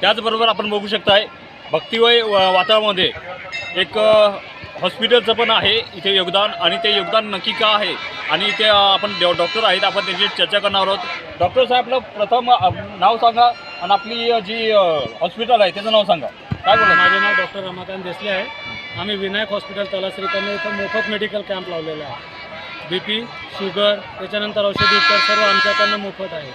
त्याचबरोबर आपण बघू शकताय भक्तिवय वातावरणामध्ये एक हॉस्पिटलचं पण आहे. इथे योगदान आणि ते योगदान नक्की का आहे? आणि इथे आपण डॉक्टर आहेत. आपण त्यांची चर्चा करणार आहोत. डॉक्टर साहेब आपलं प्रथम नाव सांगा आणि आपली जी हॉस्पिटल आहे त्याचं नाव सांगा. काय बोला माझे नाव डॉक्टर रमाकांत देसले आहे. आम्ही विनायक हॉस्पिटल तलासरीकडनं इथं मोफत मेडिकल कॅम्प लावलेला आहे. बी पी शुगर त्याच्यानंतर औषधी उपचार सर्व आमच्याकडनं मोफत आहे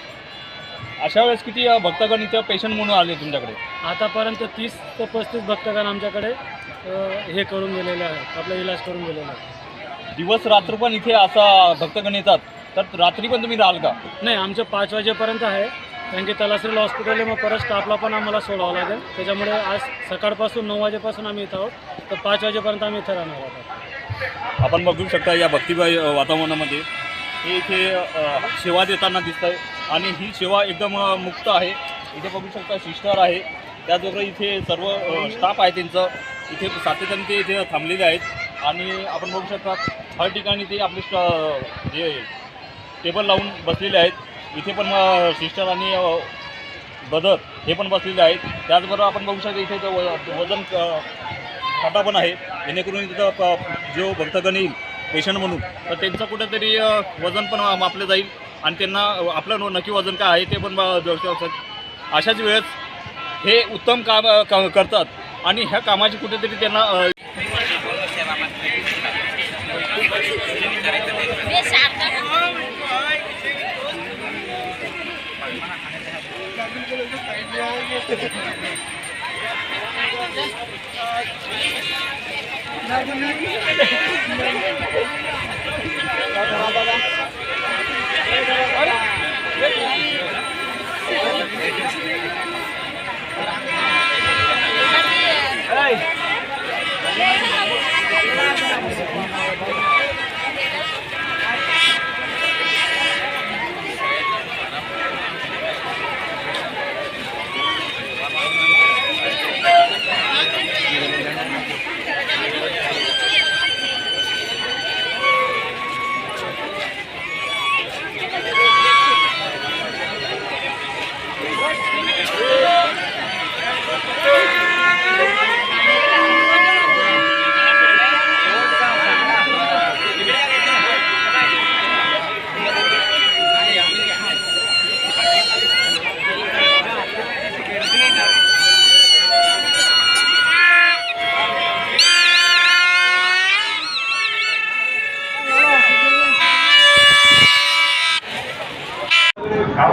अशा वेळेस किती भक्तगण इथं पेशंट म्हणून आले तुमच्याकडे? आतापर्यंत तीस ते पस्तीस भक्तगण आमच्याकडे अ, हे करून गेलेले आहेत आपला इलाज करून गेलेला आहे दिवस रात्र पण इथे असा भक्तगण येतात तर रात्री पण तुम्ही राहाल का? नाही आमचं पाच वाजेपर्यंत आहे कारण की तलासरीला हॉस्पिटल आहे मग परत स्टाफला पण आम्हाला सोडावं लागेल. त्याच्यामुळे आज सकाळपासून नऊ वाजेपासून आम्ही इथं आहोत तर पाच वाजेपर्यंत आम्ही इथं राहणार आहोत. आपण बघू शकता या भक्तिमय अ, वातावरणामध्ये. हे इथे अ, सेवा देताना दिसत आहे आणि ही सेवा एकदम मुक्त आहे. इथे बघू शकता सिस्टर आहे. त्याचबरोबर इथे सर्व स्टाफ आहे त्यांचं. इथे सातत्याने ते इथे थांबलेले आहेत. आणि आपण बघू शकता हर ठिकाणी ते आपले स्ट- जे टेबल लावून बसलेले आहेत. इथे पण सिस्टर आणि ब्रदर हे पण बसलेले आहेत. त्याचबरोबर आपण बघू शकता इथे व- वजन काटा पण आहे. जेणेकरून तिथं जो भक्तगण येईल पेशंट म्हणून तर त्यांचं कुठेतरी वजन पण मापलं जाईल. आणि त्यांना आपलं नक्की वजन काय आहे ते पण अ, अशाच वेळेस हे उत्तम काम करतात. आणि ह्या कामाची कुठेतरी त्यांना अ,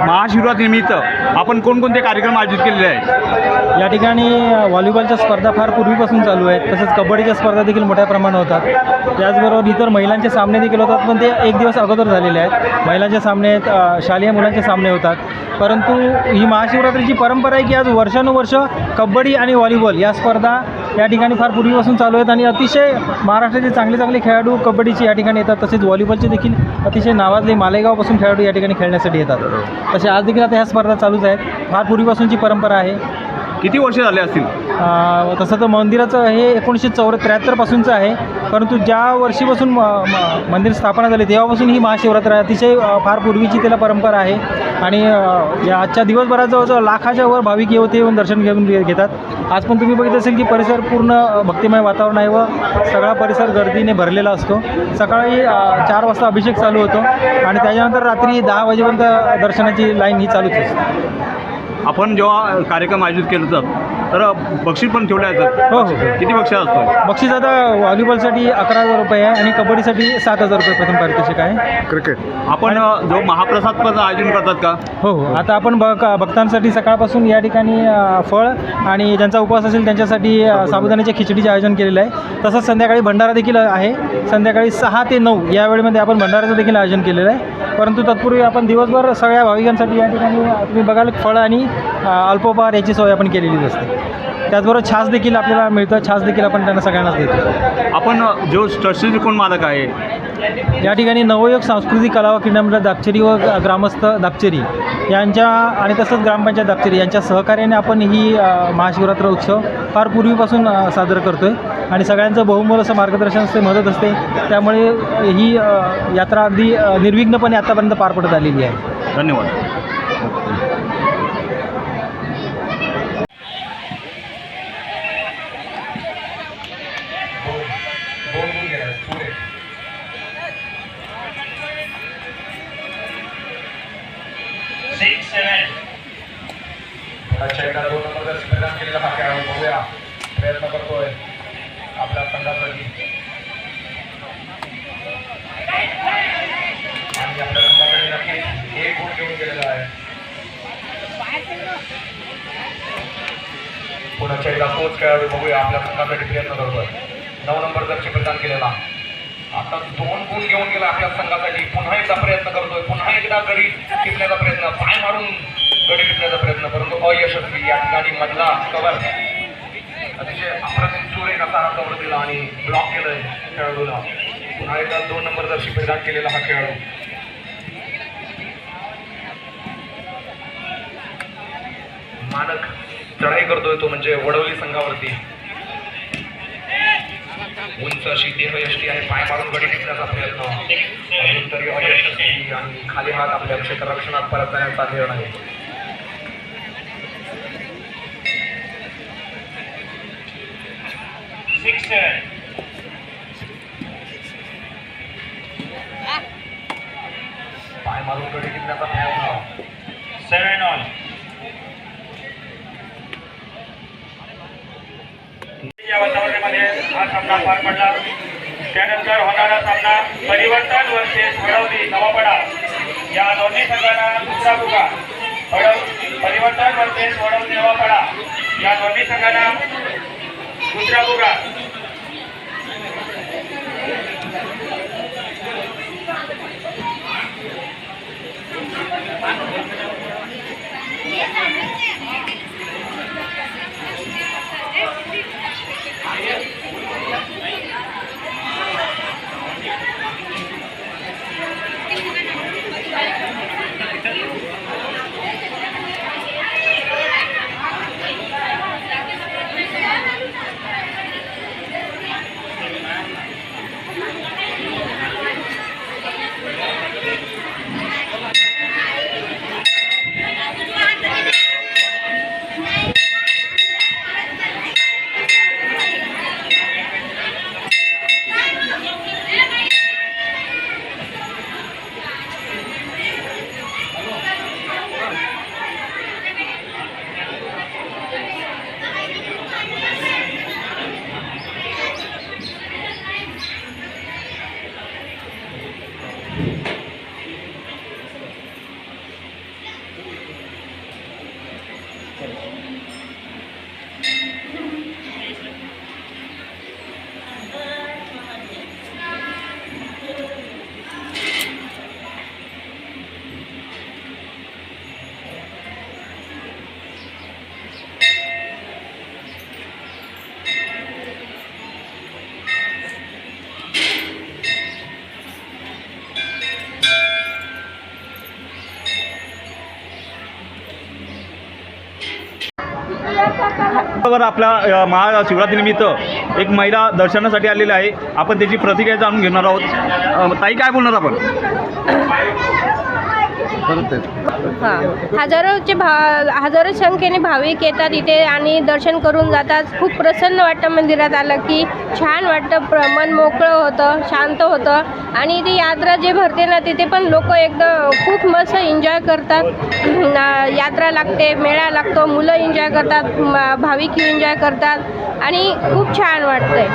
महाशिवरात्रीनिमित्त आपण कोणकोणते कार्यक्रम आयोजित केलेले आहेत? या ठिकाणी व्हॉलीबॉलच्या स्पर्धा फार पूर्वीपासून चालू आहेत. तसंच कबड्डीच्या स्पर्धा देखील मोठ्या प्रमाणात होतात. त्याचबरोबर इतर महिलांचे सामने देखील होतात पण ते एक दिवस अगोदर झालेले आहेत. महिलांचे सामने आहेत शालेय मुलांचे सामने होतात. परंतु ही महाशिवरात्रीची परंपरा आहे की आज वर्षानुवर्ष कबड्डी आणि व्हॉलीबॉल या स्पर्धा या ठिकाणी फार पूर्वीपासून चालू आहेत आणि अतिशय महाराष्ट्राचे चांगले चांगले खेळाडू कबड्डीचे या ठिकाणी येतात. तसेच व्हॉलीबॉलचे देखील अतिशय नावाजले मालेगावपासून खेळाडू या ठिकाणी खेळण्यासाठी येतात. तसे आज देखील आता ह्या स्पर्धा चालूच आहेत. फार पूर्वीपासूनची परंपरा आहे. किती वर्ष झाले असतील? अ, तसं तर मंदिराचं हे एकोणीसशे चौर त्र्याहत्तरपासूनचं आहे. परंतु ज्या वर्षीपासून म म- मंदिर स्थापना झाली तेव्हापासून ही महाशिवरात्र आहे अतिशय अ, फार पूर्वीची त्याला परंपरा आहे. आणि अ, या आजच्या दिवसभरात जवळजवळ लाखाच्या वर भाविक येऊन येऊन दर्शन घेऊन घे- घेतात. आज पण तुम्ही बघित असेल की परिसर पूर्ण अ, भक्तिमय वातावरण आहे व सगळा परिसर गर्दीने भरलेला असतो. सकाळी अ, चार वाजता अभिषेक चालू होतो आणि त्याच्यानंतर रात्री दहा वाजेपर्यंत दर्शनाची लाईन ही चालूच असते. आपण जेव्हा कार्यक्रम आयोजित केलं तर तर बक्षीस पण ठेवले हो, हो. जातात किती बक्षीस असतो बक्षीस आता व्हॉलीबॉलसाठी अकरा हजार रुपये आहे आणि कबड्डीसाठी सात हजार रुपये प्रथम पारितोषिक आहे. क्रिकेट. आपण अ, जो महाप्रसाद पण आयोजन करतात का? हो हो. आता आपण बघ भक्तांसाठी सकाळपासून या ठिकाणी अ, फळ आणि ज्यांचा उपवास असेल त्यांच्यासाठी अ, साबुदाण्याच्या खिचडीचे आयोजन केलेलं आहे. तसंच संध्याकाळी भंडारा देखील आहे. संध्याकाळी सहा ते नऊ या वेळेमध्ये आपण भंडाऱ्याचं देखील आयोजन केलेलं आहे. परंतु तत्पूर्वी आपण दिवसभर सगळ्या भाविकांसाठी या ठिकाणी तुम्ही बघाल फळ आणि अल्पोपहार याची सोय आपण केलेलीच असते. त्याचबरोबर छास देखील आपल्याला मिळतं छास देखील आपण त्यांना सगळ्यांनाच देतो. आपण जो ट्रस्टीचे कोण मालक आहे? या ठिकाणी नवयोग सांस्कृतिक कला व क्रीडा मंडळ दापचेरी व ग्रामस्थ दापचेरी यांच्या आणि तसंच ग्रामपंचायत दापचेरी यांच्या सहकार्याने आपण ही महाशिवरात्र उत्सव फार पूर्वीपासून साजरं करतो आहे आणि सगळ्यांचं बहुमोल असं मार्गदर्शन असते मदत असते. त्यामुळे ही यात्रा अगदी निर्विघ्नपणे आतापर्यंत पार पडत आलेली आहे. धन्यवाद. सिक्स सेवन दोन केलेला बघूया. प्रयत्न संघासाठी आणि आपल्या आहे. पुन्हा चेंडा पोच खेळाडू बघूया. आपल्या संघासाठी प्रयत्न करतोय. नऊ नंबरचा क्षेत्रदान केलेला. आता दोन गुण घेऊन गेला आपल्या संघासाठी. पुन्हा एकदा प्रयत्न करतोय. पुन्हा एकदा गडी टिपण्याचा प्रयत्न पाय मारून गडी टिपण्याचा प्रयत्न परंतु अयशस्वी या ठिकाणी मधला कवर अतिशय अप्रतिम चोरी असा हा कवर दिला आणि ब्लॉक केलंय खेळाडूला. पुन्हा एकदा दोन नंबर दर्शी प्रदान केलेला हा खेळाडू. मानक चढाई करतोय तो म्हणजे वडवली संघावरती. उंच अशी देहयष्टी आहे. पाय मारून गडी टिकण्याचा प्रयत्न. अजून तरी अयशस्वी आणि खाली हात आपल्या क्षेत्ररक्षणात परत जाण्याचा निर्णय पाय मारून गडी टिकण्याचा त्यानंतर होणारा सामना परिवर्तन वर्सेस वडवली नवापडा. या दोन्ही संघांना दुसरा बुका वडव परिवर्तन वर्सेस वडवली नवापडा. या दोन्ही संघांना दुसरा बुका बरोबर आपल्या महाशिवरात्रीनिमित्त एक महिला दर्शनासाठी आलेली आहे. आपण त्याची प्रतिक्रिया जाणून घेणार आहोत. ताई काय बोलणार आपण? हां. हजारोचे भा हजारो संख्येने भाविक येतात इथे आणि दर्शन करून जातात. खूप प्रसन्न वाटतं मंदिरात आलं की. छान वाटतं. प्र मन मोकळं होतं शांत होतं. आणि ती यात्रा जे भरते ना तिथे पण लोक एकदम खूप मस्त एन्जॉय करतात. यात्रा लागते मेळा लागतो मुलं एन्जॉय करतात भाविक एन्जॉय करतात. आणि खूप छान वाटतंय.